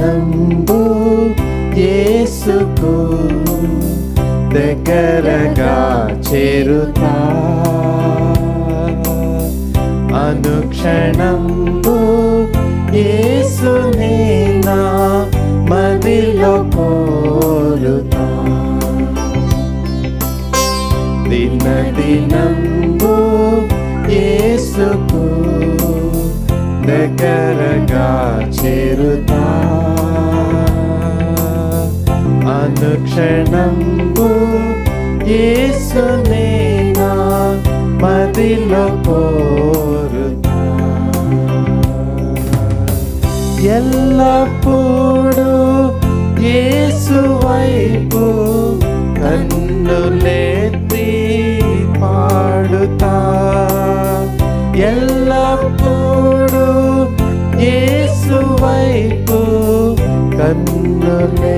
నంబు యేసుకు దగ్గరగా చేరుతా. అనుక్షణంబు యేసునే నా మదిలో కోరుతా. దిన దినంబు యేసుకు దగ్గరగా చేరుతా. అనుక్షణంబు యేసునే నా మదిలో కోరుతా. ఎల్లప్పుడూ యేసు వైపు కన్ను లేతి పాడుతా. ఎల్లప్పుడూ యేసు వైపు కన్ను లే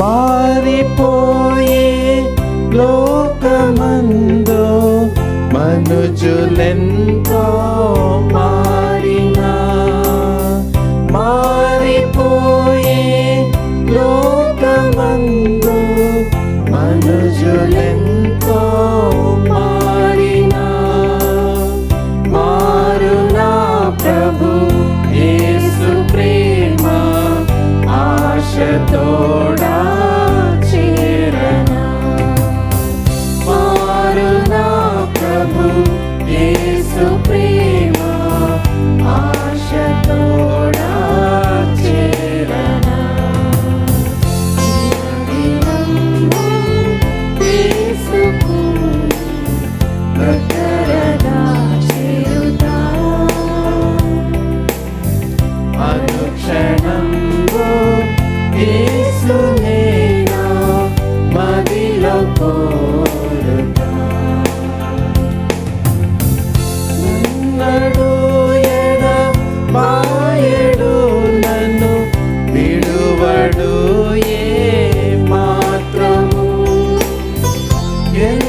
మారిపోయే లోకమందు మనుజులెంతో మారినా. మారిపోయే లోకమందు మనుజులెంతో మారినా. మారునా ప్రభు యేసు ప్రేమ ఆశతో again.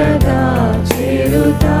దగ్గరగా చేరుతా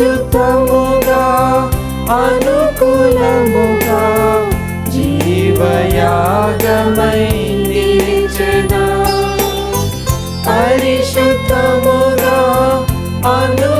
పరిశుద్ధముగా అనుకూలముగా జీవయాగమై నిలిచెనా. పరిశుద్ధముగా అను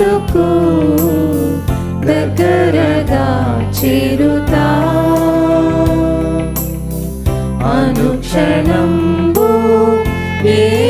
యేసుకు దగ్గరగా చేరుతా. అనుక్షణం ఏ